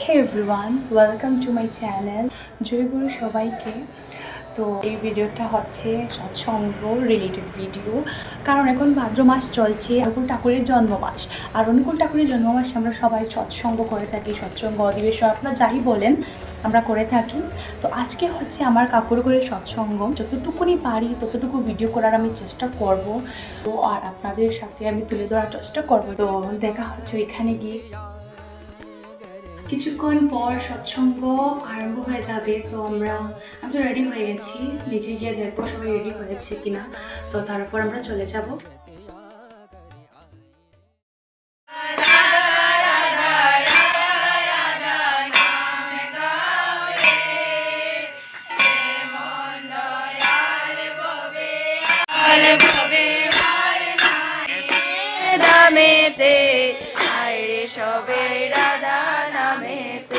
Hey everyone welcome to my channel জয় গুরু সবাইকে। তো এই ভিডিওটা হচ্ছে সৎসঙ্গ রিলেটেড ভিডিও কারণ এখন ভাদ্র মাস চলছে অনুকূল ঠাকুরের জন্মমাস। আর অনুকূল ঠাকুরের জন্ম মাসে আমরা সবাই সৎসঙ্গ করে থাকি সৎসঙ্গ অধিবেশন আপনারা যাই বলেন, আমরা করে থাকি। তো আজকে হচ্ছে আমার কাকুর করে সৎসঙ্গ যতটুকুনি পারি, ততটুকু ভিডিও করার আমি চেষ্টা করব। তো আর আপনাদের সাথে আমি তুলে ধরার চেষ্টা করব। তো দেখা হচ্ছে এখানে গিয়ে। কিছুক্ষণ পর সৎসঙ্গ আরম্ভ হয়ে যাবে তো আমরা আমি তো রেডি হয়ে গেছি। নিচে গিয়ে দেখব সবাই রেডি হয়েছে কিনা। তো তারপর আমরা চলে যাব। সবে রাধা নামেতে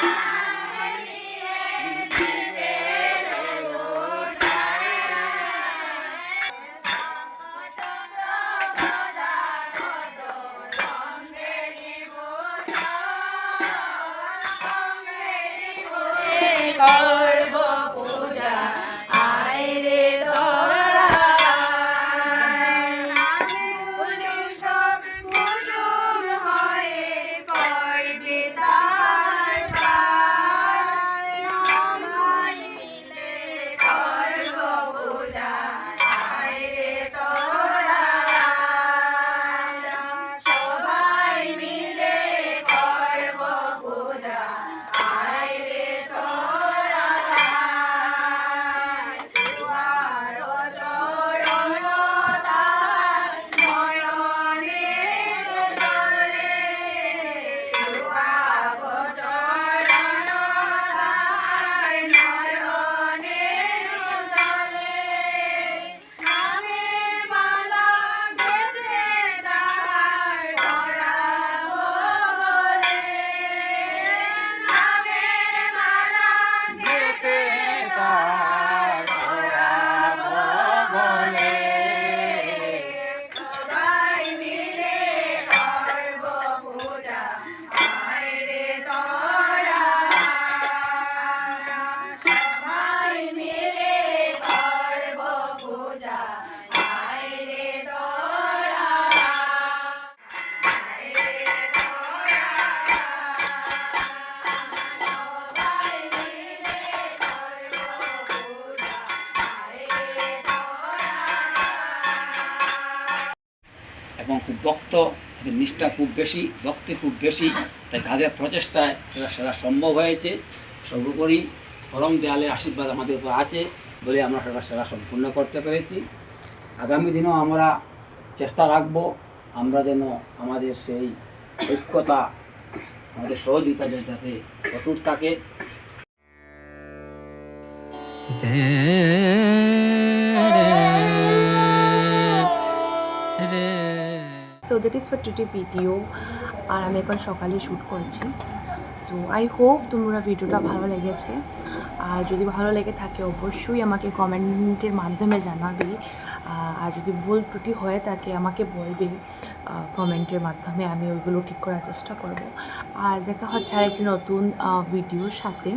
Thank you. এবং খুব ভক্ত এদের নিষ্ঠা খুব বেশি, ভক্তি খুব বেশি, তাই তাদের প্রচেষ্টায় সেটা সেটা সম্ভব হয়েছে। সর্বোপরি পরম দেয়ালের আশীর্বাদ আমাদের উপর আছে বলে আমরা সেটা সেটা সম্পূর্ণ করতে পেরেছি। আগামী দিনেও আমরা চেষ্টা রাখব, আমরা যেন আমাদের সেই ঐক্যতা, আমাদের সহযোগিতা যাতে অটুট থাকে। That is for today video আর আমি এখন সকালে শ্যুট করছি। তো আই হোপ তোমরা ভিডিওটা ভালো লেগেছে। আর যদি ভালো লেগে থাকে, অবশ্যই আমাকে কমেন্টের মাধ্যমে জানাবে। আর যদি ভুল ত্রুটি হয়ে থাকে, আমাকে বলবে। কমেন্টের মাধ্যমে আমি ওইগুলো ঠিক করার চেষ্টা করব। আর দেখা হচ্ছে আর একটি নতুন ভিডিওর সাথে।